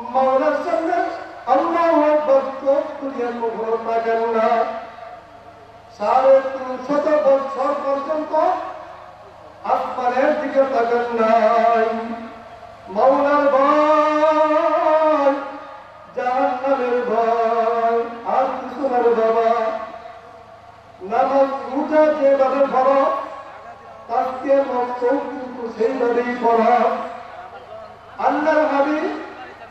মাওলার সামনে আল্লাহ আকবার চোখ তুলিয়া কখনো তাকান না সাড়ে তিনশত বছর পর্যন্ত আসমানের দিকে তাকান নাই। মাওলার ভয়, জাহান্নামের ভয়, আর কিছু বাবা। নামাজ রোজা যেভাবে পড়ো তাকে মকসদ কিন্তু সেইভাবেই পড়া। আল্লাহর হাবিব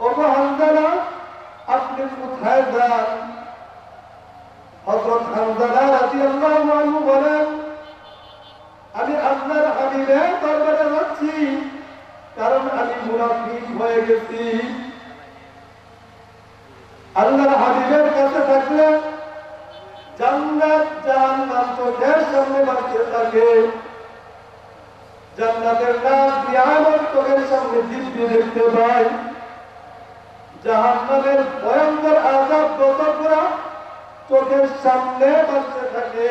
ওগো হামজালা আপনি কোথায় যান? হযরত হামজালা রাদিয়াল্লাহু আনহু বলেন, আমি আল্লাহর হাবিবের দরবারে যাচ্ছি, কারণ আমি মুনাফিক হয়ে গেছি। আল্লাহর হাবিবের কাছে থাকলে জান্নাত জাহান্নাম চোখের সামনে বাঁচতে থাকে। জান্নাতের নাম নিয়ামত চোখের সামনে দিব্যি দেখতে পাই জাহান্নামের ভয়ঙ্কর আজাব দোতকরা চোখের সামনে বাঁচতে থাকে।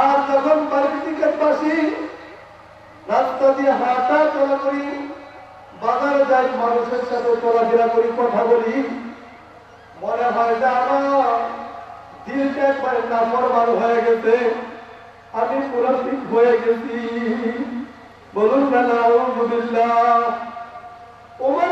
আর যখন পারিবারিকের পাশে রাস্তা দিয়ে হাঁটা চলা করি, বাজারে যাই, মানুষের সাথে চলাফেরা করি, কথা বলি, মনে হয় যে আমার দিলটা একবারে নাফরমান হয়ে গেছে। আমি মুনাফিক হয়ে গেছি। বলুন না, নাউজুবিল্লাহ। ওমর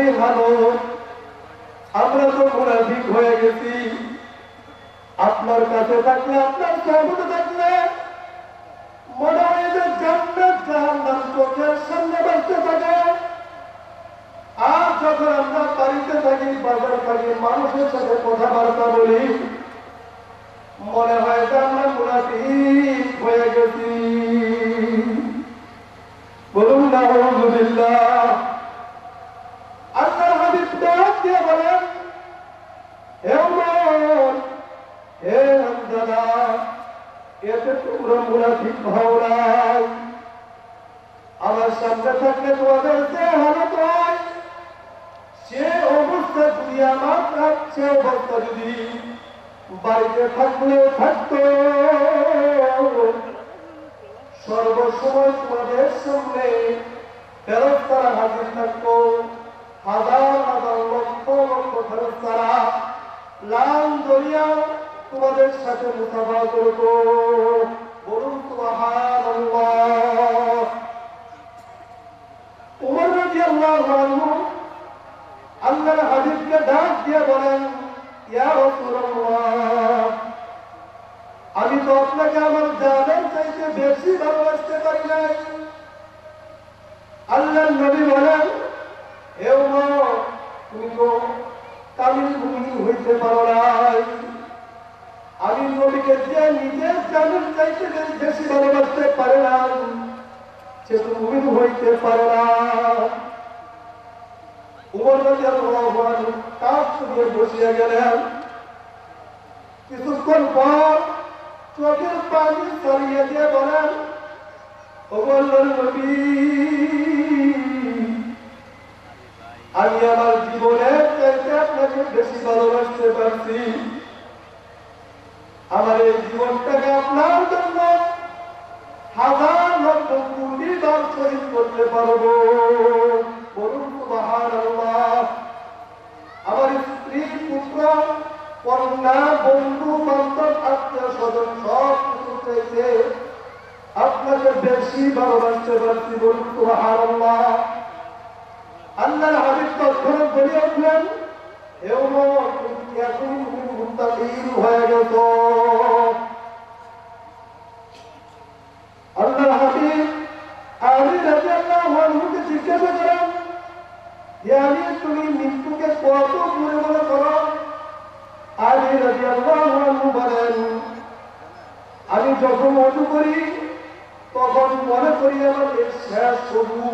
যে হালত আমরা তো মুনাফিক হয়ে গেছি। আপনার কাছে থাকলে আপনার সহমত থাকলে মনে হয় যে জান্নাত জাহান্নাম চোখের সামনে বাঁচতে থাকে। আর যখন আমরা বাড়িতে থাকি, বাজার থাকি, মানুষের সাথে কথাবার্তা বলি, মনে হয় যে আমরা মুনাফিক হয়ে গেছি। লাল দরিয়া, তোমাদের সাথে মুসাফা করব। বলুন রাদিয়াল্লাহু আনহু আল্লাহর হাবিবকে ডাক দিয়ে বলেন আমি তো আপনাকে আমার জানের চাইতে বেশি ভালোবাসতে পারি নাই। আল্লাহর নবী বলেন উমর, তুমি তো কামিল ভূমি হইতে পারো নাই। জীবনের চাইতে যে বেশি ভালোবাসতে পারে না সে তো মুমিন হইতে পারে না। উমর নদী আল্লাহ কাজ দিয়ে বসিয়া গেলেন। কিছুক্ষণ পর চোখের পানি সরিয়ে আমি আমার জীবনের চাইতে বেশি ভালোবাসতে পারছি। আমার এই জীবনটাকে আপনার জন্য হাজার লক্ষ কোটি কত দূরে মনে করো, আলী রাদিয়াল্লাহু আনহু বলেন, আমি যখন অজু করি, তখন মনে করি আমার এর শেষ অজু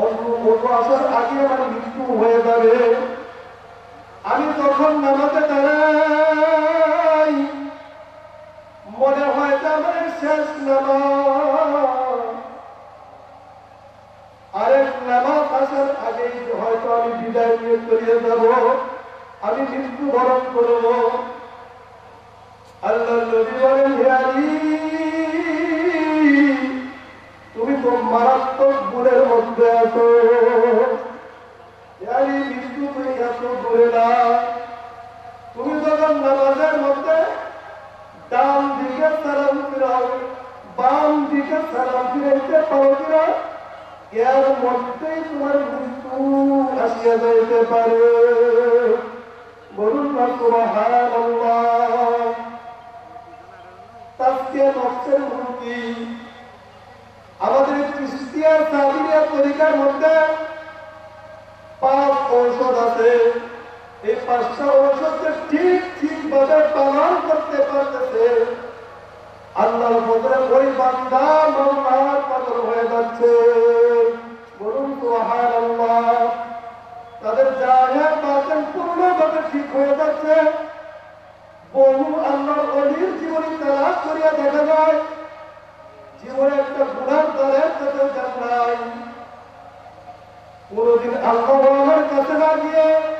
অন্য অন্য আসার আগে আমার মৃত্যু হয়ে যাবে। আমি তখন নামাজে দাঁড়াই, মনে হয় যে আমার শেষ নামাজ। আরেক নামাজ আসার আগেই হয়তো আমি বিদায় নিয়ে চলিয়ে যাব। আমি মৃত্যু বরণ করব। আল্লাহ নবী বলেন, হে তুমি তো মারাত্মক গুণের মধ্যে আছো। এই মৃত্যু তুমি এত দূরে না। তুমি যখন নামাজের মধ্যে ডান দিকে সালাম ফিরাও, বাম দিকে সালাম ফিরাইতে পারো কিনা? এর মৃত্যু আসিয়া যাইতে পারে। বলুন আমাদের ক্রিস্টিয়ান সাবিরিয়া তরিকার মধ্যে পাঁচ ঔষধ আছে। এই পাঁচটা ঔষধকে ঠিক ঠিক ভাবে পালন করতে পারতেছে। আল্লাহর বদলে ওই বান্দা মাওলার পাগল হয়ে যাচ্ছে। বলুন তো সুবহানাল্লাহ। তাদের জাহের বাতেন পূর্ণভাবে ঠিক হয়ে যাচ্ছে। বহু আল্লাহর অলির জীবনী তালাশ করিয়া দেখা যায়। জীবনে একটা গুণার দলে তাদের জান নাই। কোনদিন আল্লাহ কাছে না গিয়ে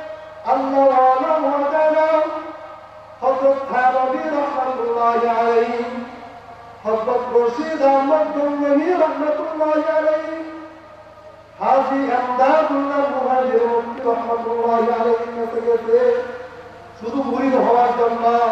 اللهم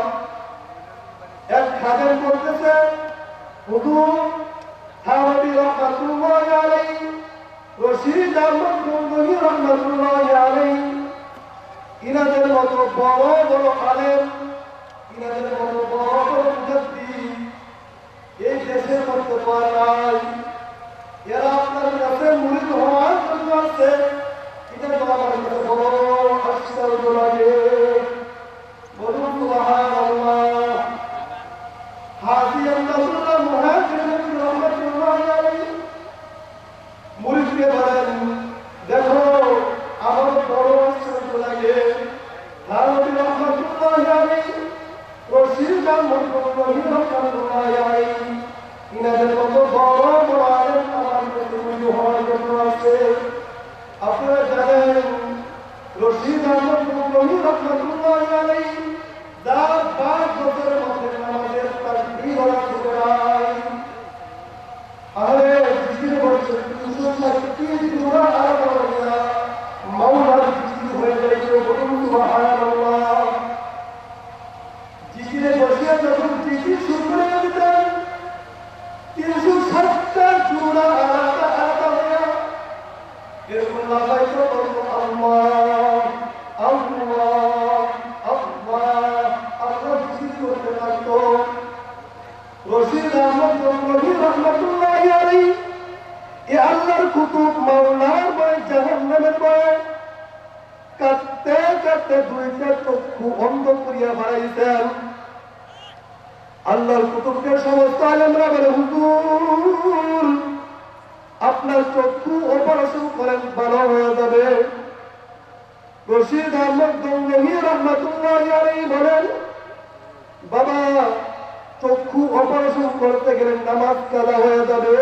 চক্ষু অপারেশন করতে গেলে নামাজ কাদা হয়ে যাবে।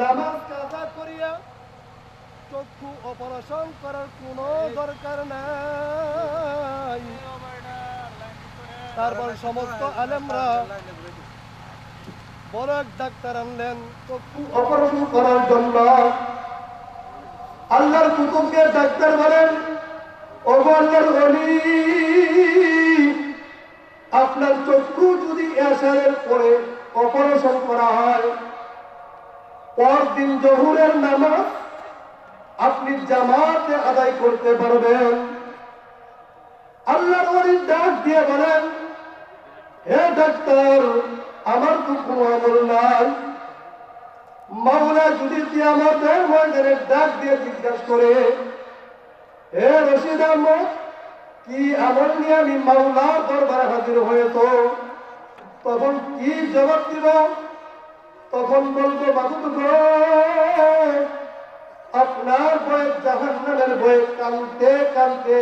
নামাজ কাদা করিয়া চক্ষু অপারেশন করার কোনো দরকার নাই। তারপর সমস্ত আলেমরা বড় এক ডাক্তার আনলেন, চক্ষু অপারেশন করার জন্য। আল্লাহর কুতুবকে ডাক্তার বলেন ও আল্লাহর অলি আপনার চক্ষু যদি এসারের পরে অপারেশন করা হয়, পরদিন জহুরের নামাজ আপনি জামাতে আদায় করতে পারবেন। আল্লাহর ওই ডাক দিয়ে বলেন, হে ডাক্তার, আমার তো কোনো আমল নাই। মাওলা যদি আমাদের ডাক দিয়ে জিজ্ঞাসা করে, হে রশিদ আহমদ কি আমল নিয়ে আমি মাওলার দরবারে হাজির হয়েছ? তখন কি জবাব দিব? তখন বলব গো, আপনার বয়ে জাহান্নামের বয়ে কানতে কানতে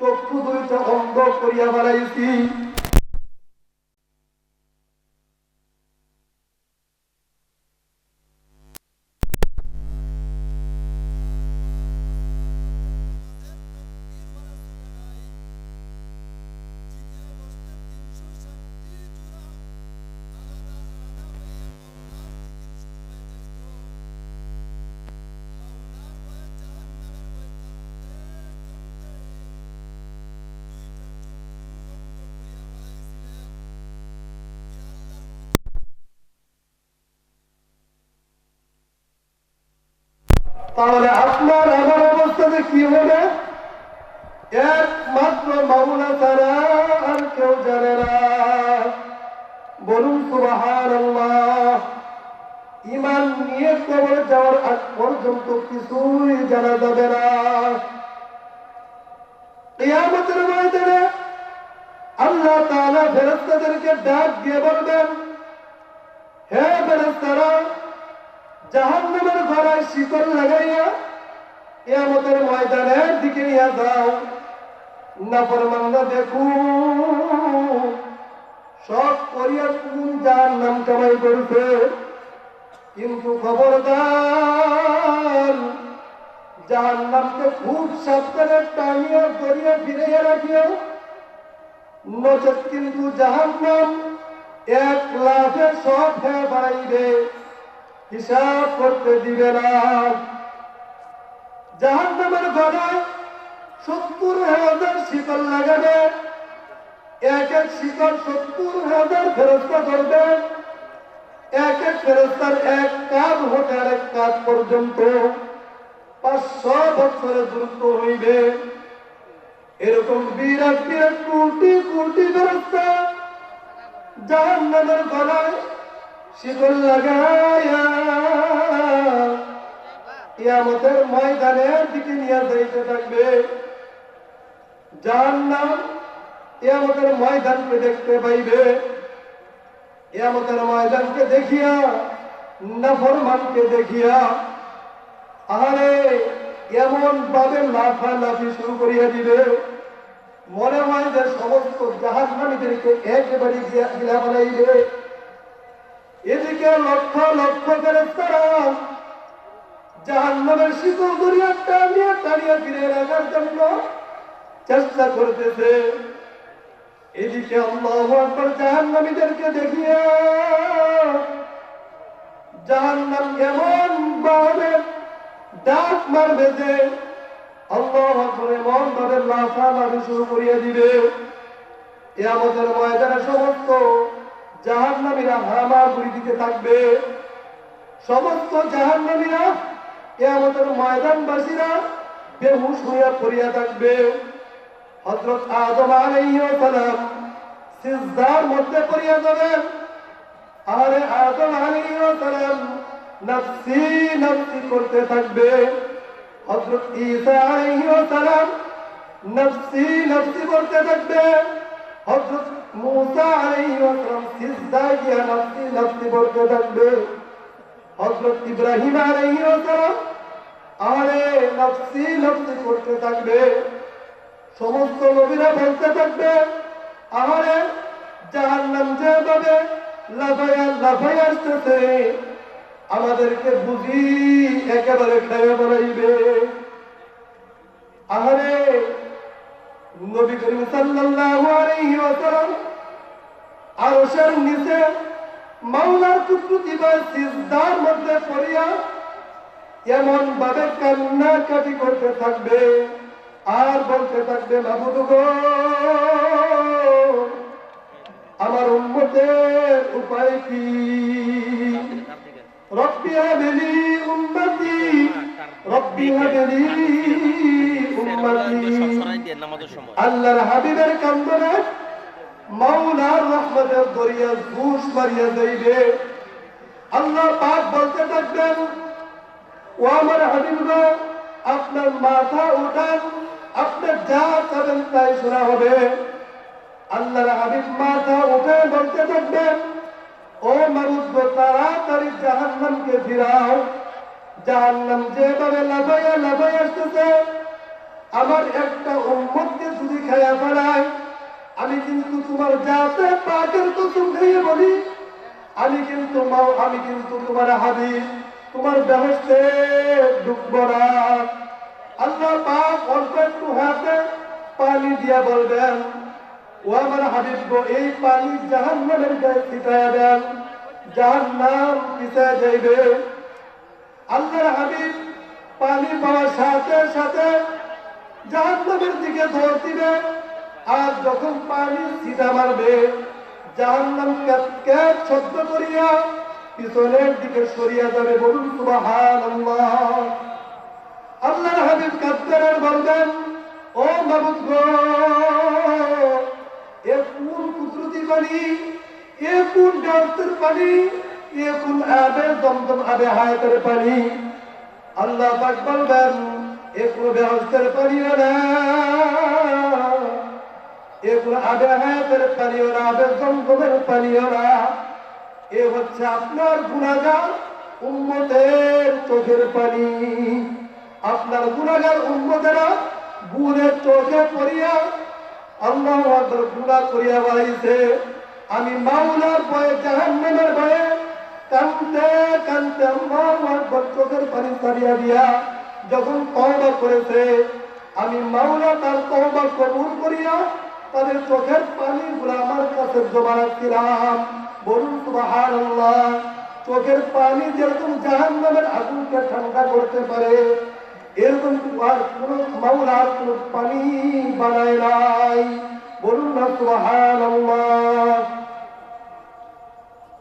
চক্ষু দুইটা অন্ধ করিয়া বাড়াইছি তাহলে আপনার আমার অবস্থাতে কি হবে? একমাত্র মামলা ছাড়া আর কেউ জানে না। বলুন সুবাহান ইমান নিয়ে কবর যাওয়ার আগ পর্যন্ত কিছুই জানা যাবে না। কিয়ামতের ময়দানে আল্লাহ তাআলা ফেরেশতাদেরকে ডাক দিয়ে বলবেন, হে ফেরেশতারা জাহান্নামের ঘরে শিকল লাগাইয়া কিয়ামতের ময়দানের দিকে নিয়ে যাও। নাফরমানরা দেখু। সব করিয়া কোন যার নাম কামাই করছে। কিন্তু খবরদার যার নামকে খুব সাবধানে টানিয়া ধরিয়া ফিরাইয়া রাখিও। নচেত কিন্তু জাহান্নাম এক লাফে সব হয়ে বাড়াইবে। হিসাব করতে দিবে না। জাহান্নামের গলায় সত্তর হাজার শিকল লাগাবে। এক এক শিকল সত্তর হাজার ফেরস্তা করবে এক এক ফেরস্তার এক কাজ হতে এক কাজ পর্যন্ত পাঁচশো বছরে দ্রুত হইবে এরকম বিরাট বিরাট কোটি কোটি ফেরস্তা জাহান্নামের গলায় শিকল লাগায়া ইয়ামতের ময়দানের দিকে নিয়ে যাইতে থাকবে। যার নাম ইয়ামতের ময়দানকে দেখতে পাইবে। ইয়ামতের ময়দানকে দেখিয়া, নাফরমানকে দেখিয়া আরে এমন ভাবে লাফা লাফি শুরু করিয়া দিবে। মনে হয় যে সমস্ত জাহান্নামীদেরকে একেবারে গিয়া গিলা বানাইবে। এদিকে লক্ষ লক্ষ ফেরেস্তারা জাহান্নামের শিকল দরিয়া টানিয়া টানিয়া ফিরে রাখার জন্য চেষ্টা করতেছে। এদিকে আল্লাহ আকবর জাহান্নামীদেরকে দেখিয়া, জাহান্নাম এমন ভাবে ডাক মারবে যে আল্লাহ আকবর এমন ভাবে লাফা লাফি শুরু করিয়া দিবে। এ আমাদের ময়দানে সমস্ত জাহান্নামীরা হামাগুড়ি দিতে থাকবে। সমস্ত জাহান্নামীরা এ আমাদের ময়দানবাসীরা বেহুশ হইয়া পড়িয়া থাকবে। হজরত আদম আলাইহিস সালাম সিজদার মধ্যে পড়িয়া যাবেন আরে আদম আলাইহিস সালাম নফসি নফসি করতে থাকবে। হজরত ঈসা আলাইহিস সালাম নফসি নফসি করতে থাকবে। মুসা বলতে থাকবে। ইব্রাহিম আরে করতে থাকবে। সমস্ত নবীরা বলতে থাকবে আহারে জাহান্নাম যেভাবে লাফাই আসতেছে, আমাদেরকে বুঝি একেবারে খেয়ে বেড়াইবে। আহারে নবী করিম সাল্লাল্লাহু আলাইহি ওয়াসাল্লাম আরশের নিচে মাওলার কুদরতি বা সিজদার মধ্যে পড়িয়া এমন ভাবে করতে থাকবে আর বলতে থাকবে মাহবুদ গো, আমার উম্মতের উপায় কি? রব্বি হাবেলি উম্মতি, রব্বি হাবেলি আল্লাহর হাবিবের কান্দনে মাওলার রহমতের দরিয়া ঘুষ মারিয়া যাইবে। আল্লাহ পাক বলতে থাকবেন ও আমার হাবিব আপনার মাথা উঠান আপনার যা চাবেন তাই শোনা হবে। আল্লাহর হাবিব মাথা উঠে বলতে থাকবেন ও মারুদ গো, তাড়াতাড়ি জাহান্নামকে ফিরাও। জাহান্নাম যেভাবে লাফাইয়া লাফাই আসতেছে আমার একটা উম্মতকে যদি খায়া ফেলায়, আমি কিন্তু তোমার যাতে পাকের কসম খেয়ে বলি। আমি কিন্তু মাও, আমি কিন্তু তোমার হাবিব তোমার বেহস্তে ডুবব না। আল্লাহ পাক অল্প একটু হাতে পানি দিয়া বলবেন, ও আমার হাবিব এই পানি জাহান্নামের গায়ে ছিটাইয়া দেন, জাহান্নাম পিছায় যাইবে। আল্লাহর হাবিব পানি পাওয়ার সাথে সাথে জাহান্নামের দিকে দৌড় দিবে, আর যখন পানি সিধা মারবে, জাহান্নাম ক্যাট শব্দ করিয়া পিছনের দিকে সরিয়া যাবে বলুন সুবহানাল্লাহ। আল্লাহর হাবিব কাদ্দারের বলবেন, ও মাবুদ গো, এ কোন কুদরতি পানি, এ কোন ডাক্তার পানি, এ কোন আবে দমদম আবে হায়াতের পানি? আল্লাহ পাক বলবেন এ কোন ব্যবস্থার পানিও না। এ কোন আবে হায়াতের পানিও না। এ হচ্ছে আপনার গুণাগার উম্মতের চোখের পানি। আপনার গুণাগার উম্মতেরা গুণের চোখে পড়িয়া আল্লাহ গুণা করিয়া বাড়াইছে আমি মাওলার ভয়ে, জাহান্নামের ভয়ে কানতে কানতে আল্লাহ চোখের পানি ছাড়িয়া দিয়া যখন তওবা করেছে, আমি মাওলা তার তওবা কবুল করিয়া তাদের চোখের পানিগুলো আমার কাছে জমা রাখছিলাম বলুন সুবহানাল্লাহ, চোখের পানি যেরকম জাহান্নামের আগুনকে ঠান্ডা করতে পারে, এরকম আর কোন মাওলার কোন পানি বানায় নাই? বলুন না সুবহানাল্লাহ।